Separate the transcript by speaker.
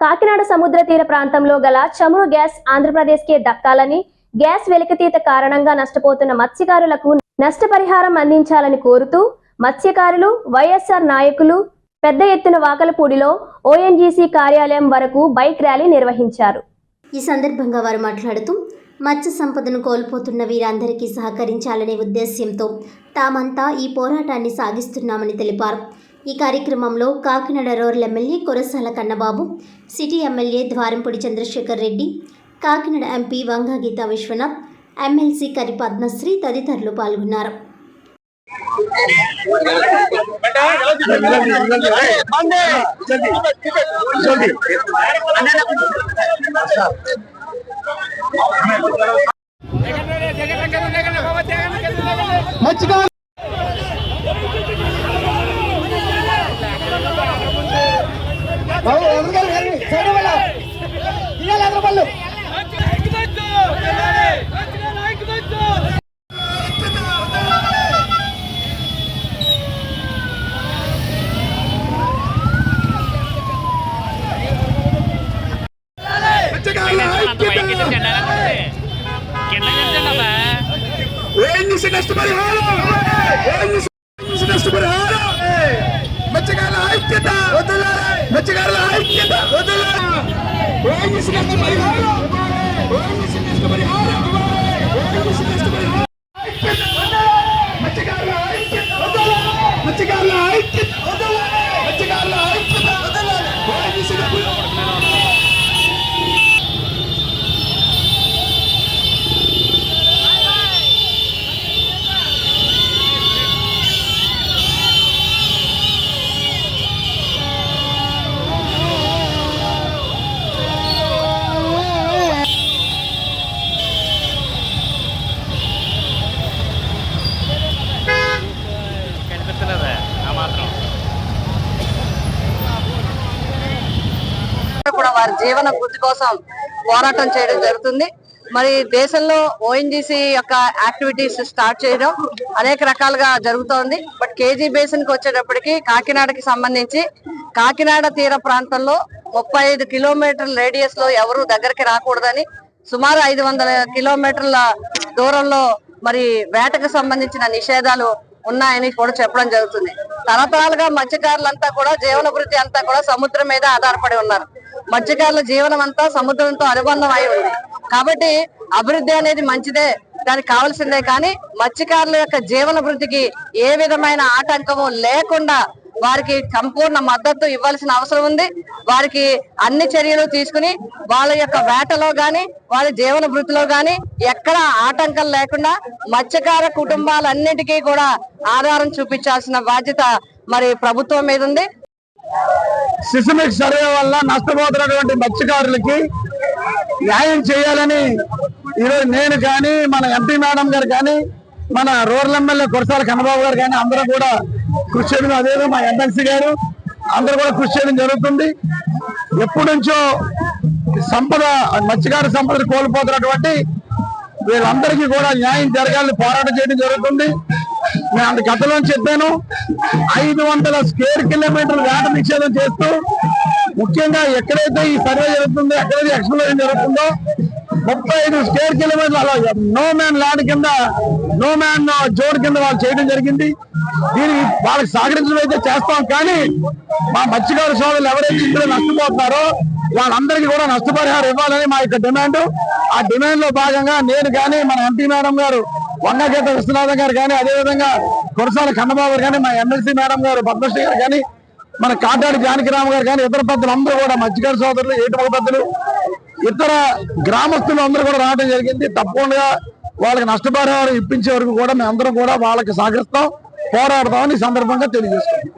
Speaker 1: కాకినాడ సముద్ర తీర ప్రాంతంలో గల చమురు గ్యాస్ ఆంధ్రప్రదేశ్కే దక్కాలని గ్యాస్ వెలికితీత కారణంగా నష్టపోతున్న మత్స్యకారులకు నష్టపరిహారం అందించాలని కోరుతూ మత్స్యకారులు వైఎస్ఆర్ నాయకులు పెద్ద ఎత్తున వాకలపూడిలో ఓఎన్జీసీ కార్యాలయం వరకు బైక్ ర్యాలీ నిర్వహించారు.
Speaker 2: ఈ సందర్భంగా వారు మాట్లాడుతూ మత్స్య సంపదను కోల్పోతున్న వీరందరికీ సహకరించాలనే ఉద్దేశ్యంతో తామంతా ఈ పోరాటాన్ని సాగిస్తున్నామని తెలిపారు. ఈ కార్యక్రమంలో Kakinada rural MLA Korasala Kannababu city MLA Dwarampudi Chandrasekhar Reddy Kakinada MP Vanga Geetha Viswanath MLC Karri Padmasri తదితరులు పాల్గొన్నారు.
Speaker 3: మర్చిపోవాలి
Speaker 4: ఓఎన్జీసీ నష్టపరిహారం ఓఎన్జీసీ నష్టపరిహారం మత్స్యకారుల ఐక్యత మత్స్యకారుల ఐక్యత ఓఎన్జీసీ నష్టపరిహారం ఓఎన్జీసీ నష్టపరిహారం ఓఎన్జీసీ నష్టపరిహారం ఐక్యత మత్స్యకారుల ఐక్యత మత్స్యకారుల ఐక్యత మత్స్యకారుల ఐక్యత
Speaker 5: కూడా వారి జీవన వృద్ధి కోసం పోరాటం చేయడం జరుగుతుంది. మరి దేశంలో ఓఎన్జీసీ యొక్క యాక్టివిటీస్ స్టార్ట్ చేయడం అనేక రకాలుగా జరుగుతోంది. బట్ కేజీ బేసిన్కి వచ్చేటప్పటికి కాకినాడకి సంబంధించి కాకినాడ తీర ప్రాంతంలో ముప్పై ఐదు కిలోమీటర్ల రేడియస్లో ఎవరు దగ్గరికి రాకూడదని సుమారు ఐదు వందల కిలోమీటర్ల దూరంలో మరి వేటకు సంబంధించిన నిషేధాలు ఉన్నాయని కూడా చెప్పడం జరుగుతుంది. తరతరాలుగా మత్స్యకారులంతా కూడా జీవన వృత్తి అంతా కూడా సముద్రం మీద ఆధారపడి ఉన్నారు. మత్స్యకారుల జీవనం అంతా సముద్రంతో అనుబంధం అయి ఉంది. కాబట్టి అభివృద్ధి అనేది మంచిదే దానికి కావాల్సిందే. కానీ మత్స్యకారుల యొక్క జీవన వృద్ధికి ఏ విధమైన ఆటంకము లేకుండా వారికి సంపూర్ణ మద్దతు ఇవ్వాల్సిన అవసరం ఉంది. వారికి అన్ని చర్యలు తీసుకుని వాళ్ళ యొక్క వేటలో గాని వాళ్ళ జీవన వృత్తిలో గాని ఎక్కడ ఆటంకం లేకుండా మత్స్యకార కుటుంబాలన్నిటికీ కూడా ఆధారం చూపించాల్సిన బాధ్యత మరి ప్రభుత్వం మీద ఉంది.
Speaker 4: సిస్టమిక్ సర్వే వల్ల నష్టపోతున్నటువంటి మత్స్యకారులకి న్యాయం చేయాలని ఈరోజు నేను కానీ మన ఎంపీ మేడం గారు కానీ మన రూరల్ ఎమ్మెల్యే కురసాల కన్నబాబు గారు కానీ అందరూ కూడా కృషి చేయడం అదేదో మా ఎంఎల్సీ గారు. అందరూ కూడా కృషి చేయడం జరుగుతుంది. ఎప్పటి నుంచో సంపద మత్స్యకార సంపదను కోల్పోతున్నటువంటి వీళ్ళందరికీ కూడా న్యాయం జరగాలని పోరాటం చేయడం జరుగుతుంది. నేను అంత గతంలో చెప్పాను. ఐదు వందల స్క్వేర్ కిలోమీటర్లు వేట నిషేధం చేస్తూ ముఖ్యంగా ఎక్కడైతే ఈ సర్వే జరుగుతుందో ఎక్కడైతే ఎక్స్ప్లోరేషన్ జరుగుతుందో ముప్పై ఐదు స్క్వేర్ కిలోమీటర్ల నో మ్యాన్ ల్యాండ్ కింద నో మ్యాన్ uh, జోన్ కింద వాళ్ళు చేయడం జరిగింది. దీనికి వాళ్ళకి సహకరించడం అయితే చేస్తాం. కానీ మా మత్స్యకారు సోదరులు ఎవరైతే ఇందులో నష్టపోతున్నారో వాళ్ళందరికీ కూడా నష్టపరిహారం ఇవ్వాలని మా యొక్క డిమాండ్. ఆ డిమాండ్లో భాగంగా నేను కానీ మన ఎంపీ మేడం గారు వంగగీత విశ్వనాథం గారు కానీ అదేవిధంగా కురసాల కన్నబాబు గారు కానీ మా ఎమ్మెల్సీ మేడం గారు పద్మశ్రీ గారు కానీ మన కాటాడి జానకిరామ గారు కానీ ఇతర పెద్దలు అందరూ కూడా మత్స్యకారు సోదరులు ఏటుమల పెద్దలు ఇతర గ్రామస్తులు అందరూ కూడా రావడం జరిగింది. తప్పకుండా వాళ్ళకి నష్టపరిహారం ఇప్పించే వరకు కూడా మేమందరం కూడా వాళ్ళకి సహకరిస్తాం పోరాడతామని ఈ సందర్భంగా తెలియజేస్తున్నాం.